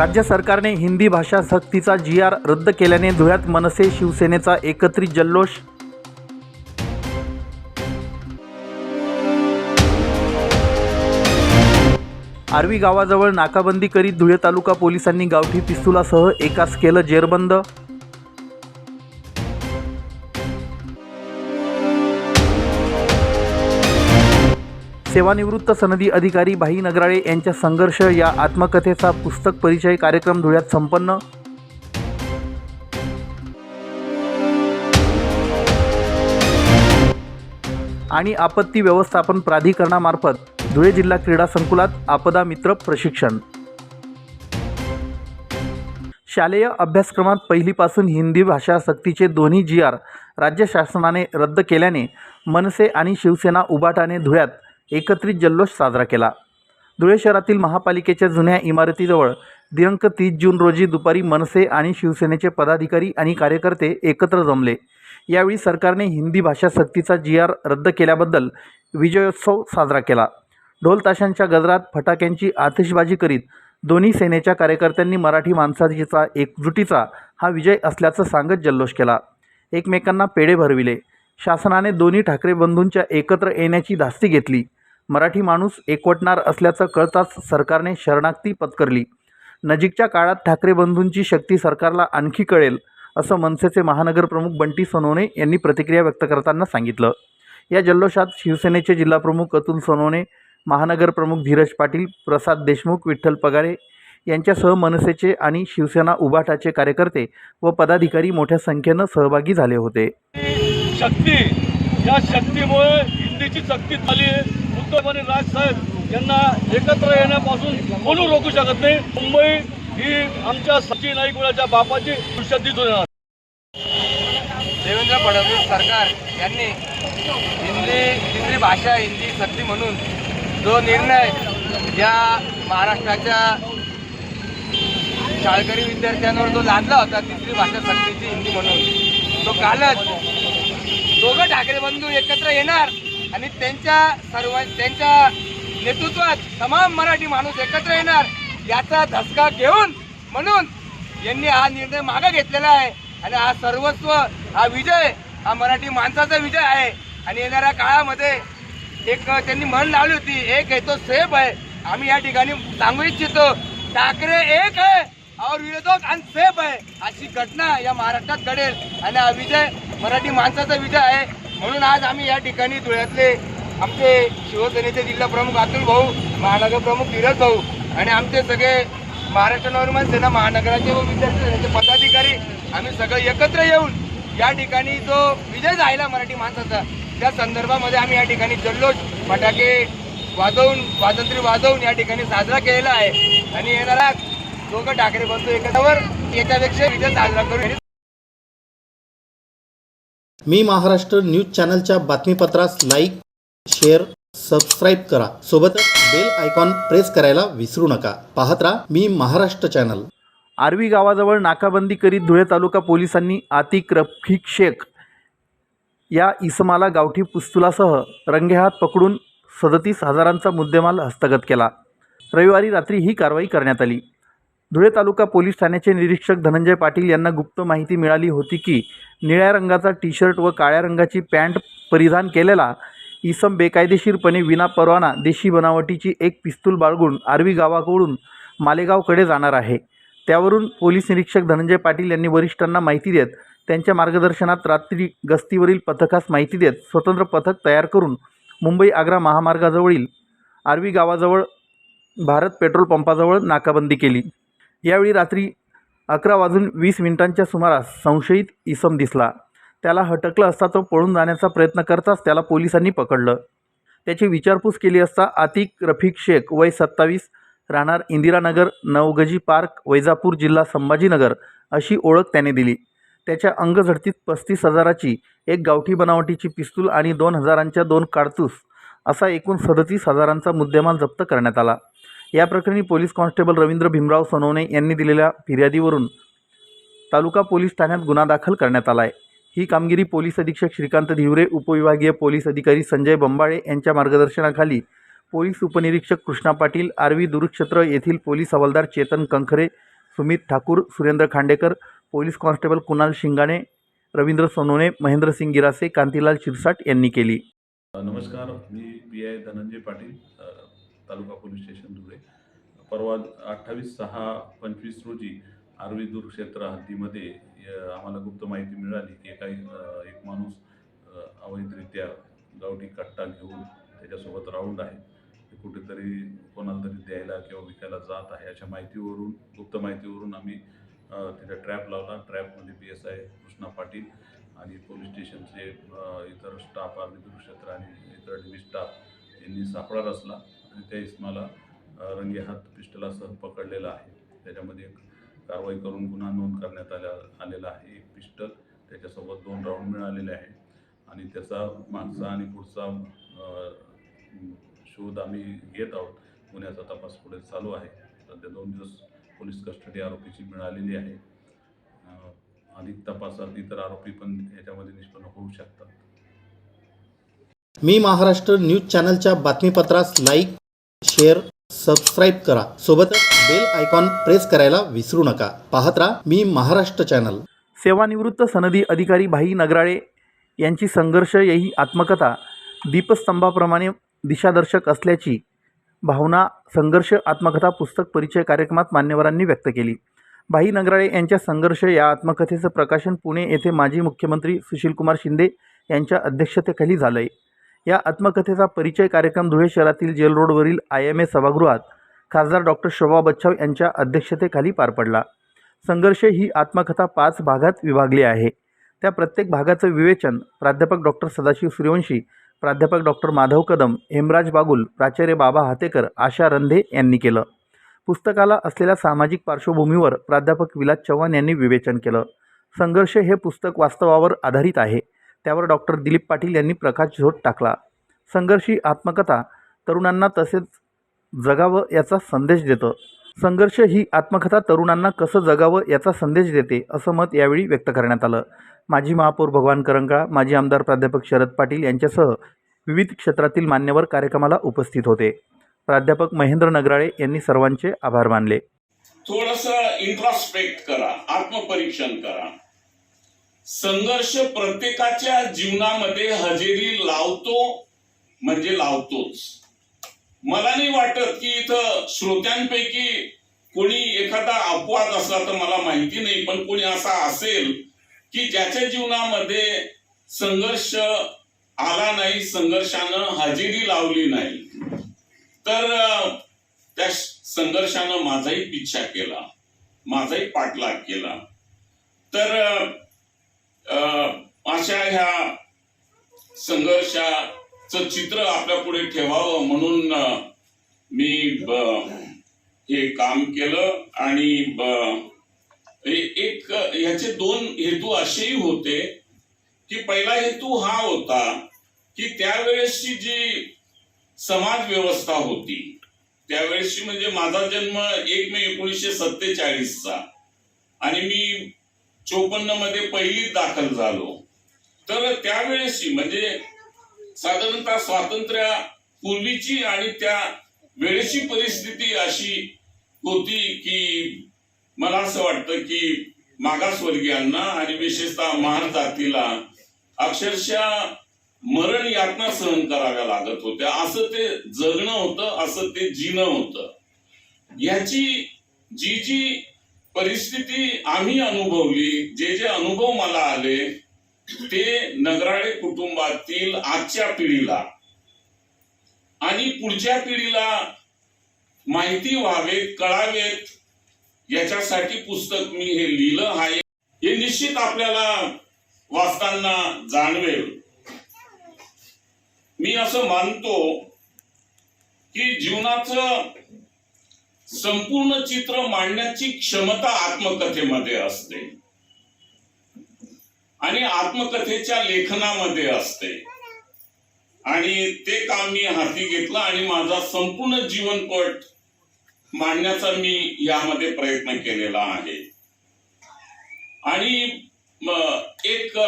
राज्य सरकारने हिंदी भाषा सक्तीचा जी आर रद्द केल्याने धुळ्यात मनसे शिवसेनेचा एकत्रित जल्लोष. आर्वी गावाजवळ नाकाबंदी करीत धुळे तालुका पोलिसांनी गावठी पिस्तुलासह एकास केलं जेरबंद. सेवानिवृत्त सनदी अधिकारी भाई नगराळे यांच्या संघर्ष या आत्मकथेचा पुस्तक परिचय कार्यक्रम धुळ्यात संपन्न. आणि आपत्ती व्यवस्थापन प्राधिकरणामार्फत धुळे जिल्हा क्रीडा संकुलात आपदा मित्र प्रशिक्षण. शालेय अभ्यासक्रमात पहिलीपासून हिंदी भाषा सक्तीचे दोन्ही जी आर राज्य शासनाने रद्द केल्याने मनसे आणि शिवसेना उबाटाने धुळ्यात एकत्रित जल्लोष साजरा केला. धुळे शहरातील महापालिकेच्या जुन्या इमारतीजवळ दिनांक तीस जून रोजी दुपारी मनसे आणि शिवसेनेचे पदाधिकारी आणि कार्यकर्ते एकत्र जमले. यावेळी सरकारने हिंदी भाषा सक्तीचा जी आर रद्द केल्याबद्दल विजयोत्सव साजरा केला. ढोल ताशांच्या गजरात फटाक्यांची आतिषबाजी करीत दोन्ही सेनेच्या कार्यकर्त्यांनी मराठी माणसाचा एकजुटीचा हा विजय असल्याचं सांगत जल्लोष केला. एकमेकांना पेढे भरविले. शासनाने दोन्ही ठाकरे बंधूंच्या एकत्र येण्याची धास्ती घेतली. मराठी माणूस एकवटणार असल्याचं कळताच सरकारने शरणागती पत्करली. नजीकच्या काळात ठाकरे बंधूंची शक्ती सरकारला आणखी कळेल असं मनसेचे महानगरप्रमुख बंटी सोनवणे यांनी प्रतिक्रिया व्यक्त करताना सांगितलं. या जल्लोषात शिवसेनेचे जिल्हाप्रमुख अतुल सोनवणे महानगरप्रमुख धीरज पाटील प्रसाद देशमुख विठ्ठल पगारे यांच्यासह मनसेचे आणि शिवसेना उभाटाचे कार्यकर्ते व पदाधिकारी मोठ्या संख्येनं सहभागी झाले होते. शक्ती या शक्तीमुळे हिंदीची शक्ती झाली आहे राज साहेब यांना एकत्र येण्यापासून कोणी रोखू शकत नाही. मुंबई ही आमच्या सचिन नाईकवाड्याच्या बापाची दृश्यात दिसून येणार देवेंद्र फडणवीस सरकार यांनी हिंदी हिंदी भाषा हिंदी सक्ती म्हणून जो निर्णय या महाराष्ट्राच्या शाळकरी विद्यार्थ्यांवर जो लादला होता तिसरी भाषा सक्तीची हिंदी म्हणून तो कालच दोघं ठाकरे बंधू एकत्र येणार. आणि त्यांच्या सर्व त्यांच्या नेतृत्वात तमाम मराठी माणूस एकत्र येणार याचा धसका घेऊन म्हणून यांनी हा निर्णय मागे घेतलेला आहे. आणि हा सर्वस्व हा विजय हा मराठी माणसाचा विजय आहे. आणि येणाऱ्या काळामध्ये एक त्यांनी म्हण लावली होती एक आहे तो सेफ आहे. आम्ही या ठिकाणी सांगू इच्छितो ठाकरे एक आहे और विरोधक आणि सेफ आहे. अशी घटना या महाराष्ट्रात घडेल. आणि हा विजय मराठी माणसाचा विजय आहे. म्हणून आज आम्ही या ठिकाणी धुळ्यातले आमचे शिवसेनेचे जिल्हा प्रमुख अतुल भाऊ महानगर प्रमुख धीरज भाऊ आणि आमचे सगळे महाराष्ट्र नवनिर्माण सेना महानगराचे व विद्यार्थी सेनेचे पदाधिकारी आम्ही सगळे एकत्र येऊन या ठिकाणी जो विजय झाला मराठी माणसाचा त्या संदर्भामध्ये आम्ही या ठिकाणी जल्लोष फटाके वाजवून स्वातंत्र्य वाजवून या ठिकाणी साजरा केलेला आहे. आणि येणारा दोघं ठाकरे बंधू एकत्रावर एकापेक्षा विजय साजरा करून मी महाराष्ट्र न्यूज चॅनलच्या बातमीपत्रास लाईक शेअर सबस्क्राईब करा. सोबतच बेल आयकॉन प्रेस करायला विसरू नका. पाहत राहा मी महाराष्ट्र चॅनल. आर्वी गावाजवळ नाकाबंदी करीत धुळे तालुका पोलिसांनी आतिक रफिक शेख या इसमाला गावठी पुस्तुलासह रंगेहात पकडून सदतीस हजारांचा मुद्देमाल हस्तगत केला. रविवारी रात्री ही कारवाई करण्यात आली. धुळे तालुका पोलीस ठाण्याचे निरीक्षक धनंजय पाटील यांना गुप्त माहिती मिळाली होती की निळ्या रंगाचा टी शर्ट व काळ्या रंगाची पॅन्ट परिधान केलेला इसम बेकायदेशीरपणे विना परवाना देशी बनावटीची एक पिस्तूल बाळगून आर्वी गावाकडून मालेगावकडे जाणार आहे. त्यावरून पोलीस निरीक्षक धनंजय पाटील यांनी वरिष्ठांना माहिती देत त्यांच्या मार्गदर्शनात रात्री गस्तीवरील पथकास माहिती देत स्वतंत्र पथक तयार करून मुंबई आग्रा महामार्गाजवळील आर्वी गावाजवळ भारत पेट्रोल पंपाजवळ नाकाबंदी केली. यावेळी रात्री अकरा वाजून वीस मिनिटांच्या सुमारास संशयित इसम दिसला. त्याला हटकलं असता तो पळून जाण्याचा प्रयत्न करताच त्याला पोलिसांनी पकडलं. त्याची विचारपूस केली असता आतिक रफिक शेख वय सत्तावीस राहणार इंदिरानगर नवगजी पार्क वैजापूर जिल्हा संभाजीनगर अशी ओळख त्याने दिली. त्याच्या अंगझडतीत पस्तीस हजाराची एक गावठी बनावटीची पिस्तूल आणि दोन हजारांच्या दोन काडतूस असा एकूण सदतीस हजारांचा मुद्देमाल जप्त करण्यात आला. या प्रकरणी पोलीस कॉन्स्टेबल रवींद्र भीमराव सोनवणे यांनी दिलेल्या फिर्यादीवरून तालुका पोलीस ठाण्यात गुन्हा दाखल करण्यात आला आहे. ही कामगिरी पोलीस अधीक्षक श्रीकांत धिवरे उपविभागीय पोलीस अधिकारी संजय बंबाळे यांच्या मार्गदर्शनाखाली पोलीस उपनिरीक्षक कृष्णा पाटील आर्वी दुरुक्षेत्र येथील पोलीस हवालदार चेतन कंखरे सुमित ठाकूर सुरेंद्र खांडेकर पोलीस कॉन्स्टेबल कुणाल शिंगाणे रवींद्र सोनोने महेंद्रसिंग गिरासे कांतीलाल शिरसाट यांनी केली. नमस्कार मी P I Dhananjay Patil taluka police station Dhule परवा अठ्ठावीस सहा पंचवीस रोजी आर्वी दूर क्षेत्र हद्दीमध्ये आम्हाला गुप्त माहिती मिळाली की काही एक माणूस अवैधरित्या गावठी कट्टा घेऊन त्याच्यासोबत राऊंड आहे. ते कुठेतरी कोणाला तरी द्यायला किंवा विकायला जात आहे. अशा माहितीवरून गुप्त माहितीवरून आम्ही त्याचा तिथे ट्रॅप लावला. ट्रॅपमध्ये P S I Krishna Patil आणि पोलीस स्टेशनचे इतर स्टाफ आर्मी क्षेत्र आणि इतर डिव्ही स्टाफ यांनी सापळा रचला. आणि त्या इसमाला रंगे हात पिस्टलासह पकडलेला आहे. त्याच्यामध्ये एक कारवाई करून गुन्हा नोंद करण्यात आल्या आलेला आहे एक पिस्टल. त्याच्यासोबत दोन राऊंड मिळालेले आहे आणि त्याचा मागचा आणि पुढचा शोध आम्ही घेत आहोत. गुन्ह्याचा तपास पुढे चालू आहे. सध्या दोन दिवस पोलीस कस्टडी आरोपीची मिळालेली आहे. अधिक तपासात इतर आरोपी पण याच्यामध्ये निष्पन्न होऊ शकतात. मी महाराष्ट्र न्यूज चॅनलच्या बातमीपत्रास लाईक शेअर सबस्क्राईब करा. सोबतच बेल आयकॉन प्रेस करायला विसरू नका. पाहत राहा मी महाराष्ट्र चॅनल सेवानिवृत्त सनदी अधिकारी भाई नगराळे यांची संघर्ष यही आत्मकथा दीपस्तंभाप्रमाणे दिशादर्शक असल्याची भावना संघर्ष आत्मकथा पुस्तक परिचय कार्यक्रमात मान्यवरांनी व्यक्त केली. भाई नगराळे यांच्या संघर्ष या आत्मकथेचं प्रकाशन पुणे येथे माजी मुख्यमंत्री सुशीलकुमार शिंदे यांच्या अध्यक्षतेखाली झालं आहे या आत्मकथेचा परिचय कार्यक्रम धुळे शहरातील जेल रोडवरील आय एम ए सभागृहात खासदार डॉक्टर शोभा बच्छाव यांच्या अध्यक्षतेखाली पार पडला. संघर्ष ही आत्मकथा पाच भागात विभागली आहे. त्या प्रत्येक भागाचं विवेचन प्राध्यापक डॉक्टर सदाशिव सूर्यवंशी प्राध्यापक डॉक्टर माधव कदम हेमराज बागुल प्राचार्य बाबा हातेकर आशा रंधे यांनी केलं. पुस्तकाला असलेल्या सामाजिक पार्श्वभूमीवर प्राध्यापक विलास चव्हाण यांनी विवेचन केलं. संघर्ष हे पुस्तक वास्तवावर आधारित आहे. त्यावर डॉक्टर दिलीप पाटील यांनी प्रकाश झोत टाकला. संघर्ष ही आत्मकथा तरुणांना तसेच जगावं याचा संदेश देतं. संघर्ष ही आत्मकथा तरुणांना कसं जगावं याचा संदेश देते असं मत यावेळी व्यक्त करण्यात आलं. माजी महापौर भगवान करंकाळ माजी आमदार प्राध्यापक शरद पाटील यांच्यासह विविध क्षेत्रातील मान्यवर कार्यक्रमाला उपस्थित होते. प्राध्यापक महेंद्र नगराळे यांनी सर्वांचे आभार मानले. थोडस इंट्रॉस्पेक्ट करा आत्मपरीक्षण करा. संघर्ष प्रत्येकाच्या जीवनामध्ये हजेरी लावतो म्हणजे लावतोच. मला नाही वाटत की इथं श्रोत्यांपैकी कोणी एखादा अपवाद असला तर मला माहिती नाही पण कोणी असा असेल की ज्याच्या जीवनामध्ये संघर्ष आला नाही संघर्षानं हजेरी लावली नाही. तर त्या संघर्षानं माझाही पिच्छा केला माझाही पाठलाग केला. तर अशा ह्या संघर्षाचं चित्र आपल्या पुढे ठेवावं म्हणून मी हे काम केलं आणि ब- एक ह्याचे दोन हेतू असेही होते की पहिला हेतू हा होता की त्यावेळेसची जी समाज व्यवस्था होती त्यावेळेसची म्हणजे माझा जन्म एक मे एकोणीसशे सत्तेचाळीसचा. आणि मी चोपन्नमध्ये पहिली दाखल झालो. तर त्यावेळेसची म्हणजे साधारणतः स्वातंत्र्य पूर्वीची आणि त्या वेळेची परिस्थिती अशी होती की मला असं वाटतं की मागासवर्गीयांना आणि विशेषतः महान जातीला अक्षरशः मरण यातना सहन कराव्या लागत होत्या. असं ते जगणं होतं असं ते जिणं होतं. याची जी जी परिस्थिती आम्ही अनुभवली. जे जे अनुभव मला आले ते नगराळे कुटुंबातील आजच्या पिढीला आणि पुढच्या पिढीला माहिती व्हावेत कळावेत. याच्यासाठी पुस्तक मी हे लिहिलं आहे. हे निश्चित आपल्याला वाचताना जाणवेल. मी असं मानतो की जीवनाचं संपूर्ण चित्र मांडण्याची क्षमता आत्मकथेमध्ये असते. आणि आत्मकथेच्या लेखनामध्ये असते. आणि ते काम मी हाती घेतलं आणि माझा संपूर्ण जीवनपट मांडण्याचा मी यामध्ये प्रयत्न केलेला आहे. आणि एक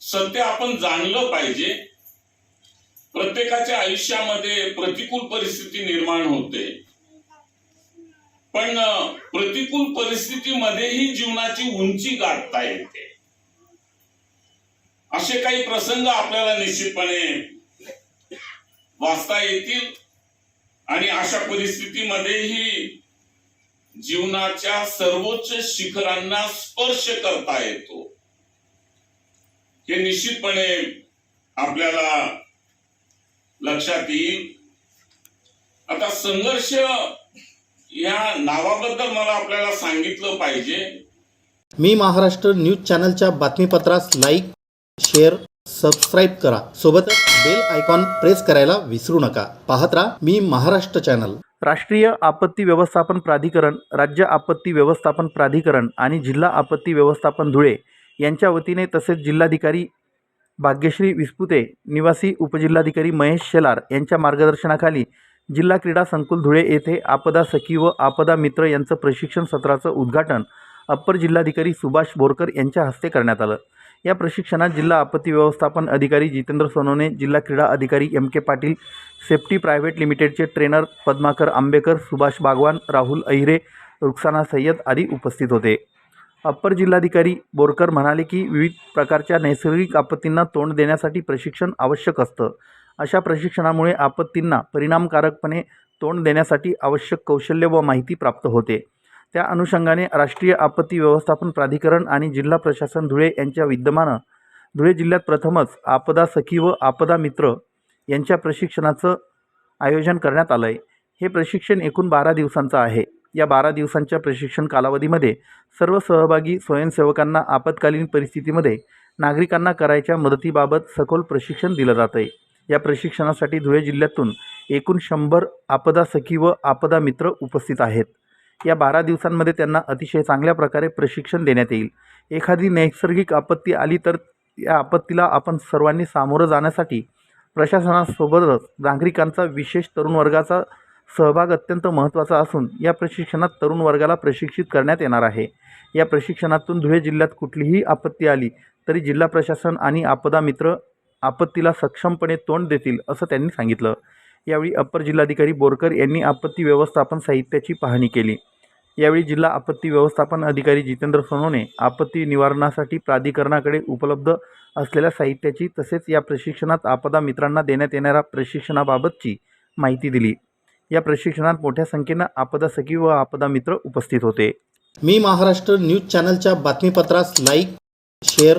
सत्य आपण जाणलं पाहिजे. प्रत्येकाच्या आयुष्यामध्ये प्रतिकूल परिस्थिती निर्माण होते. पण प्रतिकूल परिस्थितीमध्येही जीवनाची उंची गाठता येते. असे काही प्रसंग आपल्याला निश्चितपणे वाचता येतील आणि अशा परिस्थितीमध्येही जीवनाच्या सर्वोच्च शिखरांना स्पर्श करता येतो. हे निश्चितपणे आपल्याला लक्षात येईल. आता संघर्ष या नावाबद्दल मला आपल्याला सांगितलं पाहिजे. मी महाराष्ट्र न्यूज चॅनलच्या बातमीपत्रास लाईक शेअर सबस्क्राईब करा. सोबतच बेल आयकॉन प्रेस करायला विसरू नका. पाहत राहा मी महाराष्ट्र चॅनल. राष्ट्रीय आपत्ती व्यवस्थापन प्राधिकरण राज्य आपत्ती व्यवस्थापन प्राधिकरण आणि जिल्हा आपत्ती व्यवस्थापन धुळे यांच्या वतीने तसेच जिल्हाधिकारी भाग्यश्री विस्पुते निवासी उपजिल्हाधिकारी महेश शेलार यांच्या मार्गदर्शनाखाली जिल्हा क्रीडा संकुल धुळे येथे आपदा सखी व आपदा मित्र यांचं प्रशिक्षण सत्राचं उद्घाटन अप्पर जिल्हाधिकारी सुभाष बोरकर यांच्या हस्ते करण्यात आलं. या प्रशिक्षणात जिल्हा आपत्ती व्यवस्थापन अधिकारी जितेंद्र सोनवणे जिल्हा क्रीडा अधिकारी M K Patil safety private लिमिटेडचे ट्रेनर पद्माकर आंबेकर सुभाष बागवान राहुल अहिरे रुक्साना सय्यद आदी उपस्थित होते. अप्पर जिल्हाधिकारी बोरकर म्हणाले की विविध प्रकारच्या नैसर्गिक आपत्तींना तोंड देण्यासाठी प्रशिक्षण आवश्यक असतं. अशा प्रशिक्षणामुळे आपत्तींना परिणामकारकपणे तोंड देण्यासाठी आवश्यक कौशल्य व माहिती प्राप्त होते. त्या अनुषंगाने राष्ट्रीय आपत्ती व्यवस्थापन प्राधिकरण आणि जिल्हा प्रशासन धुळे यांच्या विद्यमानं धुळे जिल्ह्यात प्रथमच आपदा सखी व आपदा मित्र यांच्या प्रशिक्षणाचं आयोजन करण्यात आलं आहे हे प्रशिक्षण एकूण बारा दिवसांचं आहे. या बारा दिवसांच्या प्रशिक्षण कालावधीमध्ये सर्व सहभागी स्वयंसेवकांना आपत्कालीन परिस्थितीमध्ये नागरिकांना करायच्या मदतीबाबत सखोल प्रशिक्षण दिलं जातं आहे या प्रशिक्षणासाठी धुळे जिल्ह्यातून एकूण शंभर आपदा सखी व आपदा मित्र उपस्थित आहेत. या बारा दिवसांमध्ये त्यांना अतिशय चांगल्या प्रकारे प्रशिक्षण देण्यात येईल. एखादी नैसर्गिक आपत्ती आली तर या आपत्तीला आपण सर्वांनी सामोरं जाण्यासाठी प्रशासनासोबतच नागरिकांचा विशेष तरुण वर्गाचा सहभाग अत्यंत महत्त्वाचा असून या प्रशिक्षणात तरुण वर्गाला प्रशिक्षित करण्यात येणार आहे. या प्रशिक्षणातून धुळे जिल्ह्यात कुठलीही आपत्ती आली तरी जिल्हा प्रशासन आणि आपदा मित्र आपत्तीला सक्षमपणे तोंड देतील असं त्यांनी सांगितलं. यावेळी अप्पर जिल्हाधिकारी बोरकर यांनी आपत्ती व्यवस्थापन साहित्याची पाहणी केली. यावेळी जिल्हा आपत्ती व्यवस्थापन अधिकारी जितेंद्र सोनोने आपत्ती निवारणासाठी प्राधिकरणाकडे उपलब्ध असलेल्या साहित्याची तसेच या प्रशिक्षणात आपदा मित्रांना देण्यात येणाऱ्या प्रशिक्षणाबाबतची माहिती दिली. या प्रशिक्षणात मोठ्या संख्येनं आपदा सखी व आपदा मित्र उपस्थित होते. मी महाराष्ट्र न्यूज चॅनलच्या बातमीपत्रास लाईक शेअर